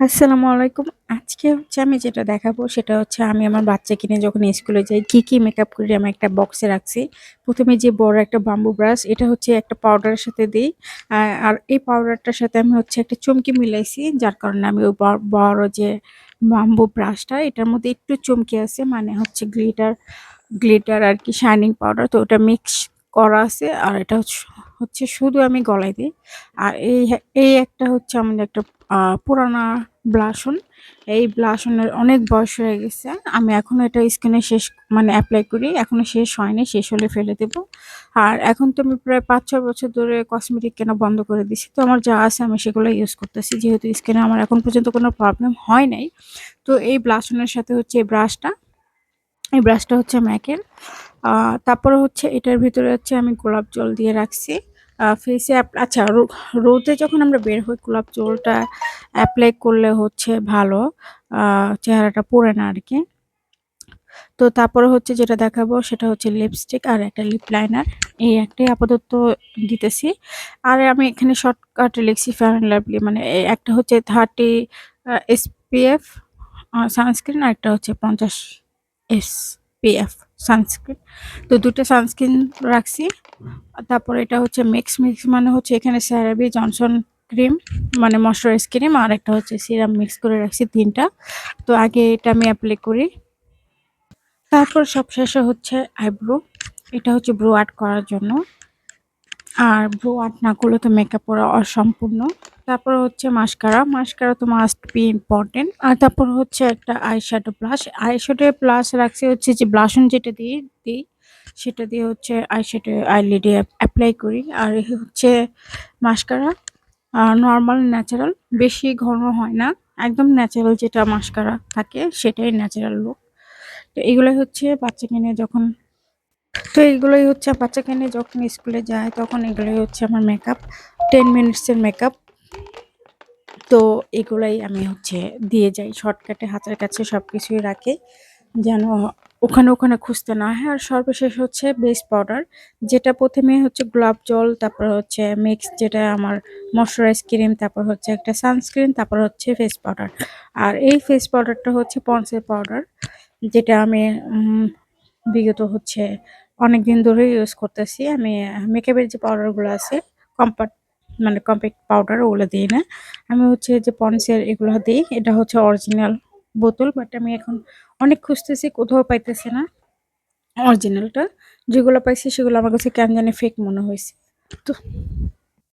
আসসালামু আলাইকুম। আজকে হচ্ছে আমি যেটা দেখাবো সেটা হচ্ছে আমি আমার বাচ্চাকে নিয়ে যখন স্কুলে যাই কি, কি মেকআপ করি আমি একটা বক্সে রাখছি। প্রথমে যে বড় একটা বাম্বু ব্রাশ এটা হচ্ছে একটা পাউডারের সাথে দিই আর এই পাউডারটার সাথে আমি হচ্ছে একটা চুমকি মিলাইছি। যার কারণে আমি ওই বড় যে বাম্বু ব্রাশটা এটার মধ্যে একটু চমকি আছে মানে হচ্ছে গ্লিটার, গ্লিটার আর কি শাইনিং পাউডার তো ওটা মিক্স করা আছে আর এটা হচ্ছে হচ্ছে শুধু আমি গলায় দিই। আর এই এই একটা হচ্ছে আমাদের একটা পুরানা ব্লাশ অন। এই ব্লাশ অনের অনেক বয়স হয়ে গেছে। আমি এখনও এটা স্কিনে শেষ মানে অ্যাপ্লাই করি। এখনও শেষ হয়নি। শেষ হলে ফেলে দেব। আর এখন তো আমি প্রায় ৫-৬ বছর ধরে কসমেটিক কেনা বন্ধ করে দিছি। তো আমার যা আছে আমি সেগুলো ইউজ করতেছি। যেহেতু স্কিনে আমার এখন পর্যন্ত কোনো প্রবলেম হয় নাই। তো এই ব্লাশ অনের সাথে হচ্ছে এই ব্রাশটা, এই ব্রাশটা হচ্ছে। আ তারপরে হচ্ছে এটার ভিতরে হচ্ছে আমি গোলাপ জল দিয়ে রাখছি। ফেসে আচ্ছা রোদে যখন আমরা বের হই, গোলাপ জলটা অ্যাপ্লাই করলে হচ্ছে ভালো। চেহারাটা পোড়ে না আর কি তো তারপরে হচ্ছে যেটা দেখাবো, সেটা হচ্ছে লিপস্টিক আর একটা লিপ লাইনার। এই একটাই আপাতত দিতেছি। আর আমি এখানে শর্টকাটে লিখছি অ্যান্ড লাভলি মানে একটা হচ্ছে 30 আ SPF আ সানস্ক্রিন আরেকটা হচ্ছে 50 SPF সানস্ক্রিন। তো দুটো সানস্ক্রিন রাখছি। তারপর এটা হচ্ছে মিক্স, মিক্স মানে হচ্ছে এখানে স্যারাবি জনসন ক্রিম মানে ময়েশ্চারাইজ ক্রিম আর একটা হচ্ছে সিরাম মিক্স করে রাখছি তিনটা তো আগে এটা আমি অ্যাপ্লাই করি। তারপর সবশেষে হচ্ছে আইব্রো। এটা হচ্ছে ব্রো আর্ট করার জন্য। আর ব্রো আর্ট না করলে তো মেকআপ করা অসম্পূর্ণ। তারপর হচ্ছে মাস্কারা। মাস্কারা তো মাস্ট বি ইম্পর্টেন্ট আর তারপর হচ্ছে একটা eye eyeshadow blush. Eyeshadow blush রাখছি হচ্ছে যে ব্লাশন যেটা দিয়ে, দিই, সেটা দিয়ে হচ্ছে আইশ্যাডো আইলিডে অ্যাপ্লাই করি। আর হচ্ছে মাস্কারা। নরমাল ন্যাচারাল বেশি ঘন হয় না। একদম ন্যাচারাল যেটা মাস্কারা থাকে, সেটাই ন্যাচারাল লুক। তো এগুলাই হচ্ছে বাচ্চাকে নিয়ে যখন, তো এগুলোই হচ্ছে বাচ্চাকে নিয়ে যখন স্কুলে যায়, তখন এগুলোই হচ্ছে আমার মেকআপ। Ten মিনিটসের makeup. তো এগুলাই আমি হচ্ছে দিয়ে যাই শর্টকাটে হাতের কাছে সব কিছুই রাখি। যেন ওখানে, ওখানে খুঁজতে না হয়। আর সর্বশেষ হচ্ছে বেস পাউডার। যেটা প্রথমে হচ্ছে গোলাপ জল, তারপর হচ্ছে মিক্স যেটা আমার ময়েশ্চারাইজ ক্রিম, তারপর হচ্ছে একটা সানস্ক্রিন, তারপর হচ্ছে ফেস পাউডার। আর এই ফেস পাউডারটা হচ্ছে পন্ডস এর পাউডার। যেটা আমি বিগত হচ্ছে অনেক দিন ধরেই ইউজ করতেছি। আমি মেকআপের যে পাউডারগুলো আছে কম্পাক্ট মানে কম্প্যাক্ট পাউডার ওগুলো দিই না। আমি হচ্ছে যে পন্সের এগুলো দিই, এটা হচ্ছে অরিজিনাল বোতল। বাট আমি এখন অনেক খুঁজতেছি, কোথাও পাইতেছি না অরিজিনালটা। যেগুলো পাইছি, সেগুলো আমার কাছে কেন জানি ফেক মনে হয়েছে তো